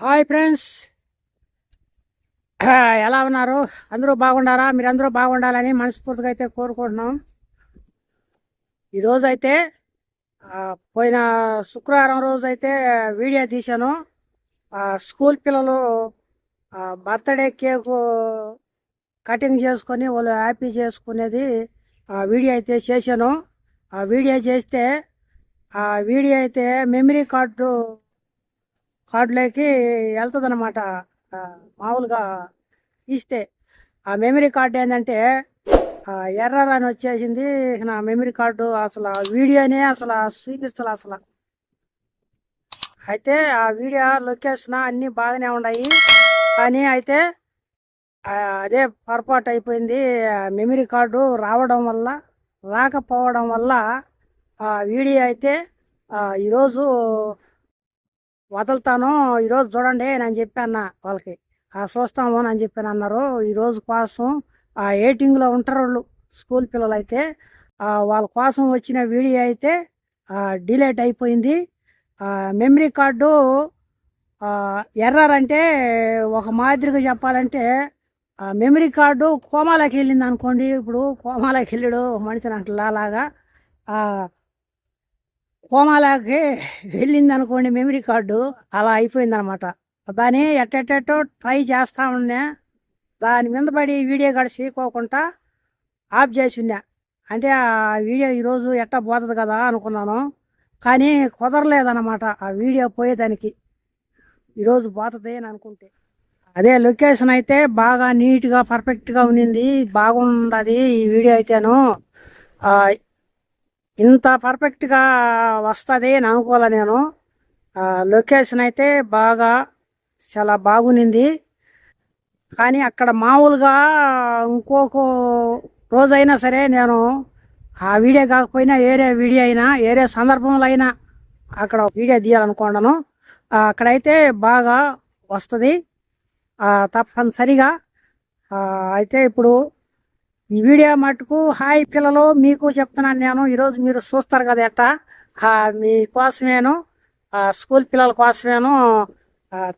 Hi friends. ఎలా ఉన్నారు? అందరూ బాగుండారా? మీరు అందరూ బాగుండాలని మనస్ఫూర్తిగా అయితే కోరుకుంటున్నాం. ఈరోజు అయితే పోయిన శుక్రవారం రోజు అయితే వీడియో తీశాను. స్కూల్ పిల్లలు బర్త్డే కేకు కటింగ్ చేసుకొని వాళ్ళు హ్యాపీ చేసుకునేది ఆ, వీడియో అయితే చేశాను. ఆ వీడియో చేస్తే ఆ వీడియో అయితే మెమరీ కార్డు కార్డులోకి వెళ్తుంది అనమాట మామూలుగా ఇస్తే. ఆ మెమరీ కార్డు ఏంటంటే ఎర్రర్ అని వచ్చేసింది. నా మెమరీ కార్డు అసలు వీడియోనే అసలు చూపిస్తలే అసలు. అయితే ఆ వీడియో లొకేషన్ అన్నీ బాగానే ఉన్నాయి. కానీ అయితే అదే పొరపాటు అయిపోయింది. ఆ మెమరీ కార్డు రావడం వల్ల రాకపోవడం వల్ల ఆ వీడియో అయితే ఈరోజు వదులుతాను ఈరోజు చూడండి నేను చెప్పాను వాళ్ళకి. ఆ చూస్తాము అని చెప్పాను అన్నారు ఈరోజు కోసం ఆ ఎయిటింగ్లో ఉంటారు వాళ్ళు స్కూల్ పిల్లలు అయితే. వాళ్ళ కోసం వచ్చిన వీడియో అయితే డిలేట్ అయిపోయింది. మెమరీ కార్డు ఎర్రర్ అంటే ఒక మాదిరిగా చెప్పాలంటే మెమరీ కార్డు కోమాలోకి వెళ్ళింది అనుకోండి ఇప్పుడు కోమాలోకి వెళ్ళాడు మనిషిని మనిషి నాకు లాగా కోమాలోకి వెళ్ళింది అనుకోండి మెమరీ కార్డు అలా అయిపోయింది అనమాట దాన్ని ఎట్టెట్టో ట్రై చేస్తా ఉన్నా దాని మీద పడి వీడియో కూడా చేయకోకుండా ఆఫ్ చేసి ఉన్నా. అంటే ఆ వీడియో ఈరోజు ఎట్టా పోతుంది కదా అనుకున్నాను. కానీ కుదరలేదన్నమాట ఆ వీడియో పోయేదానికి. ఈరోజు పోతుంది అని అనుకుంటే. అదే లొకేషన్ అయితే బాగా నీట్గా పర్ఫెక్ట్గా ఉన్నింది. బాగుంది ఈ వీడియో అయితేను. ఇంత పర్ఫెక్ట్గా వస్తుంది అని అనుకోలే నేను. లొకేషన్ అయితే బాగా చాలా బాగునింది కానీ అక్కడ మామూలుగా ఇంకొక రోజైనా సరే నేను ఆ వీడియో కాకపోయినా ఏరే వీడియో అయినా ఏరే సందర్భంలో అయినా అక్కడ వీడియో తీయాలనుకున్నాను. అక్కడైతే బాగా వస్తుంది. తప్పనిసరిగా. అయితే ఇప్పుడు ఈ వీడియో మటుకు హాయ్ పిల్లలు మీకు చెప్తున్నాను నేను. ఈరోజు మీరు చూస్తారు కదా ఎట్టా? మీ మీకోసమేను స్కూల్ పిల్లల కోసమేను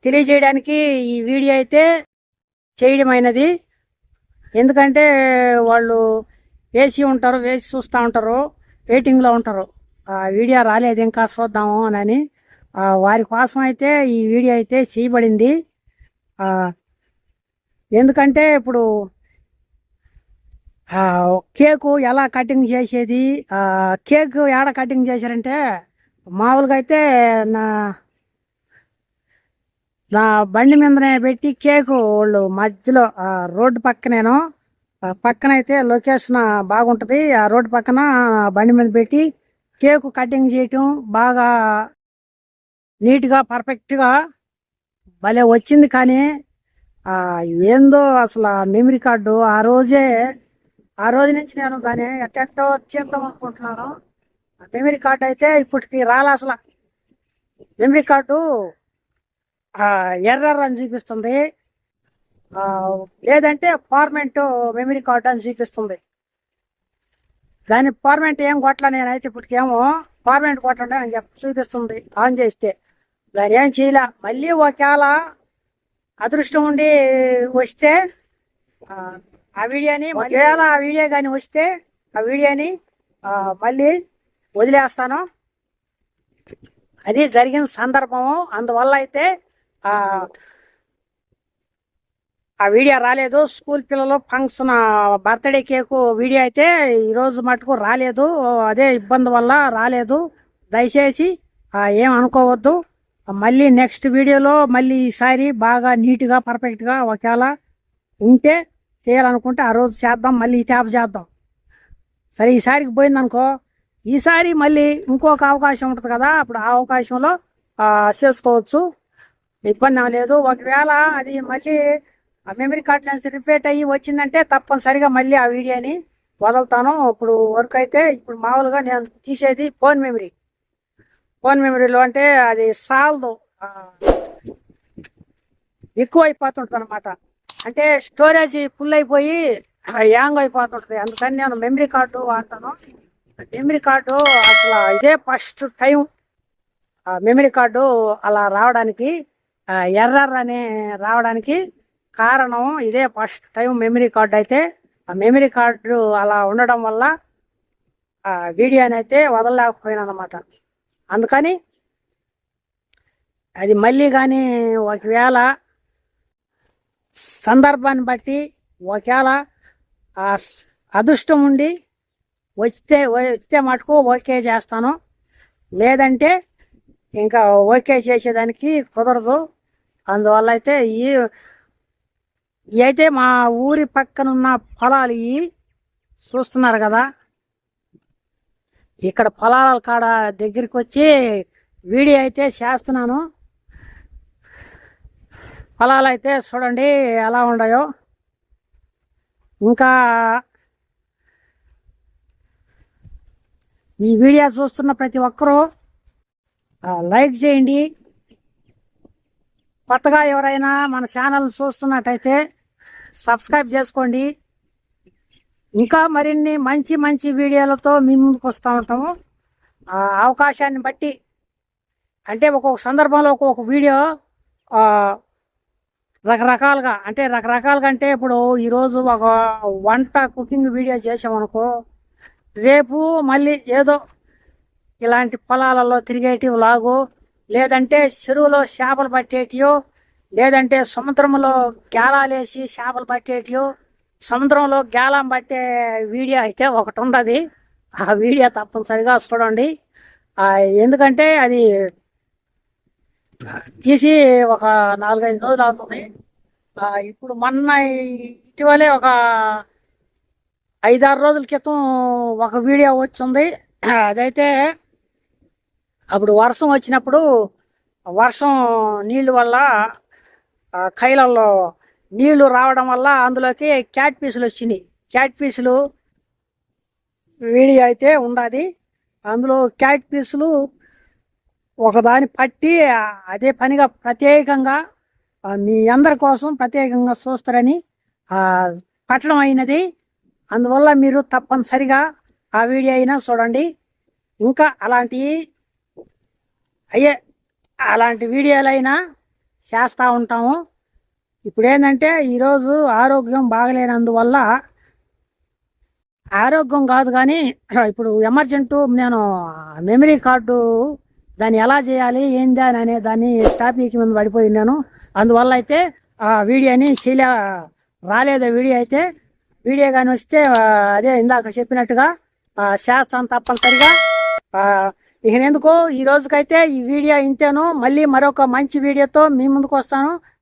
తెలియజేయడానికి ఈ వీడియో అయితే చేయడమైనది. ఎందుకంటే వాళ్ళు వేసి ఉంటారు వేసి చూస్తూ ఉంటారు వెయిటింగ్లో ఉంటారు. ఆ వీడియో రాలేదు ఇంకా చూద్దాము అని వారి కోసం అయితే ఈ వీడియో అయితే చేయబడింది. ఎందుకంటే ఇప్పుడు కేకు ఎలా కటింగ్ చేసేది? కేక్ ఎక్కడ కటింగ్ చేశారంటే మామూలుగా అయితే నా నా బండి మీదనే పెట్టి కేకు వాళ్ళు మధ్యలో రోడ్డు పక్కనేను. ఆ, పక్కన అయితే లొకేషన్ బాగుంటుంది. ఆ రోడ్డు పక్కన బండి మీద పెట్టి కేకు కటింగ్ చేయటం బాగా నీట్గా పర్ఫెక్ట్గా భలే వచ్చింది. కానీ ఏందో అసలు ఆ మెమరీ కార్డు ఆ రోజే ఆ రోజు నుంచి నేను దాన్ని ఎట్టెట్టో చేద్దాం అనుకుంటున్నాను. ఆ మెమరీ కార్డు అయితే ఇప్పటికి రాలే అసలు. మెమరీ కార్డు ఎర్రర్ అని చూపిస్తుంది. లేదంటే ఫార్మెంట్ మెమరీ కార్డు అని చూపిస్తుంది. దాని ఫార్మెంట్ ఏం కొట్టలే నేనైతే ఇప్పటికేమో. ఫార్మెంట్ కొట్టండి అని చెప్పి చూపిస్తుంది. ఆన్ చేస్తే దాని ఏం చేయలే. మళ్ళీ ఒకవేళ అదృష్టం ఉండి వస్తే ఆ, వీడియోని ఒకవేళ ఆ వీడియో కానీ వస్తే ఆ వీడియోని మళ్ళీ వదిలేస్తాను. అది జరిగిన సందర్భము. అందువల్ల అయితే ఆ వీడియో రాలేదు. స్కూల్ పిల్లలు ఫంక్షన్ బర్త్డే కేకు వీడియో అయితే ఈరోజు మటుకు రాలేదు. అదే ఇబ్బంది వల్ల రాలేదు. దయచేసి ఏం అనుకోవద్దు. మళ్ళీ నెక్స్ట్ వీడియోలో మళ్ళీ ఈసారి బాగా నీట్గా పర్ఫెక్ట్గా ఒకవేళ ఉంటే చేయాలనుకుంటే ఆ రోజు చేద్దాం మళ్ళీ ఈ ట్యాప్ చేద్దాం. సరే ఈసారికి పోయిందనుకో ఈసారి మళ్ళీ ఇంకొక అవకాశం ఉంటుంది కదా అప్పుడు ఆ అవకాశంలో చేసుకోవచ్చు. ఇబ్బంది ఏం లేదు. ఒకవేళ అది మళ్ళీ ఆ మెమరీ కార్డ్ లెన్స్ రిపేట్ అయ్యి వచ్చిందంటే తప్పనిసరిగా మళ్ళీ ఆ వీడియోని వదులుతాను. ఇప్పుడు వర్క్ అయితే ఇప్పుడు మామూలుగా నేను తీసేది ఫోన్ మెమరీ ఫోన్ మెమరీలో అంటే అది సాల్దు. ఎక్కువ అయిపోతుంటుంది అనమాట అంటే స్టోరేజ్ ఫుల్ అయిపోయి యాంగ్ అయిపోతుంటుంది. అందుకని నేను మెమరీ కార్డు వాడతాను. మెమరీ కార్డు అసలు ఇదే ఫస్ట్ టైం ఆ మెమరీ కార్డు అలా రావడానికి ఎర్రర్ అని రావడానికి కారణం ఇదే ఫస్ట్ టైం మెమరీ కార్డు అయితే. ఆ మెమరీ కార్డు అలా ఉండడం వల్ల ఆ వీడియోని అయితే వదలలేకపోయినా అనమాట అందుకని అది మళ్ళీ కానీ ఒకవేళ సందర్భాన్ని బట్టి ఒకవేళ ఆ అదృష్టం ఉండి వస్తే వస్తే మటుకు ఓకే చేస్తాను. లేదంటే ఇంకా ఓకే చేసేదానికి కుదరదు. అందువల్ల అయితే ఈ ఈ అయితే మా ఊరి పక్కన ఉన్న పొలాలు ఇవి చూస్తున్నారు కదా. ఇక్కడ పొలాల కాడ దగ్గరికి వచ్చి వీడియో అయితే చేస్తున్నాను. పొలాలు అయితే చూడండి ఎలా ఉన్నాయో ఇంకా ఈ వీడియో చూస్తున్న ప్రతి ఒక్కరూ లైక్ చేయండి. కొత్తగా ఎవరైనా మన ఛానల్ చూస్తున్నట్టయితే సబ్స్క్రైబ్ చేసుకోండి. ఇంకా మరిన్ని మంచి మంచి వీడియోలతో మీ ముందుకు వస్తూ ఉంటాము. ఆ, అవకాశాన్ని బట్టి అంటే ఒక్కొక్క సందర్భంలో ఒక్కొక్క వీడియో రకరకాలుగా అంటే రకరకాలుగా అంటే ఇప్పుడు ఈరోజు ఒక వంట కుకింగ్ వీడియో చేసామనుకో రేపు మళ్ళీ ఏదో ఇలాంటి పొలాలలో తిరిగేటివి లాగు లేదంటే చెరువులో చేపలు పట్టేటియో లేదంటే సముద్రంలో గేలాలేసి చేపలు పట్టేటియో సముద్రంలో గేలం పట్టే వీడియో అయితే ఒకటి ఉండదు ఆ వీడియో తప్పనిసరిగా చూడండి. ఎందుకంటే అది తీసి ఒక నాలుగైదు రోజులు అవుతుంది. ఇప్పుడు మొన్న ఇటీవలే ఒక ఐదారు రోజుల క్రితం ఒక వీడియో వచ్చింది. అదైతే అప్పుడు వర్షం వచ్చినప్పుడు వర్షం నీళ్ళు వల్ల కైలల్లో నీళ్ళు రావడం వల్ల అందులోకి క్యాట్ పీసులు వచ్చినాయి. క్యాట్ పీసులు వీడియో అయితే ఉండాది. అందులో క్యాట్ పీసులు ఒకదాని పట్టి అదే పనిగా ప్రత్యేకంగా మీ అందరి కోసం ప్రత్యేకంగా చూస్తారని పట్టడం అయినది. అందువల్ల మీరు తప్పనిసరిగా ఆ వీడియో అయినా చూడండి. ఇంకా అలాంటి అయ్యే అలాంటి వీడియోలైనా చేస్తూ ఉంటాము. ఇప్పుడు ఏంటంటే ఈరోజు ఆరోగ్యం బాగలేనందువల్ల ఆరోగ్యం కాదు కానీ ఇప్పుడు ఎమర్జెంటు నేను మెమరీ కార్డు దాన్ని ఎలా చేయాలి ఏంది అని అనే దాన్ని టాపిక్ మీద పడిపోయి ఉన్నాను. అందువల్ల అయితే ఆ వీడియోని శీల రాలేదు. వీడియో అయితే వీడియో కానీ వస్తే అదే ఇందాక చెప్పినట్టుగా శాస్త్రం చేస్తాను తప్పనిసరిగా ఆ, ఇక ఈ రోజుకైతే ఈ వీడియో ఇంతేను. మళ్ళీ మరొక మంచి వీడియోతో మీ ముందుకు వస్తాను.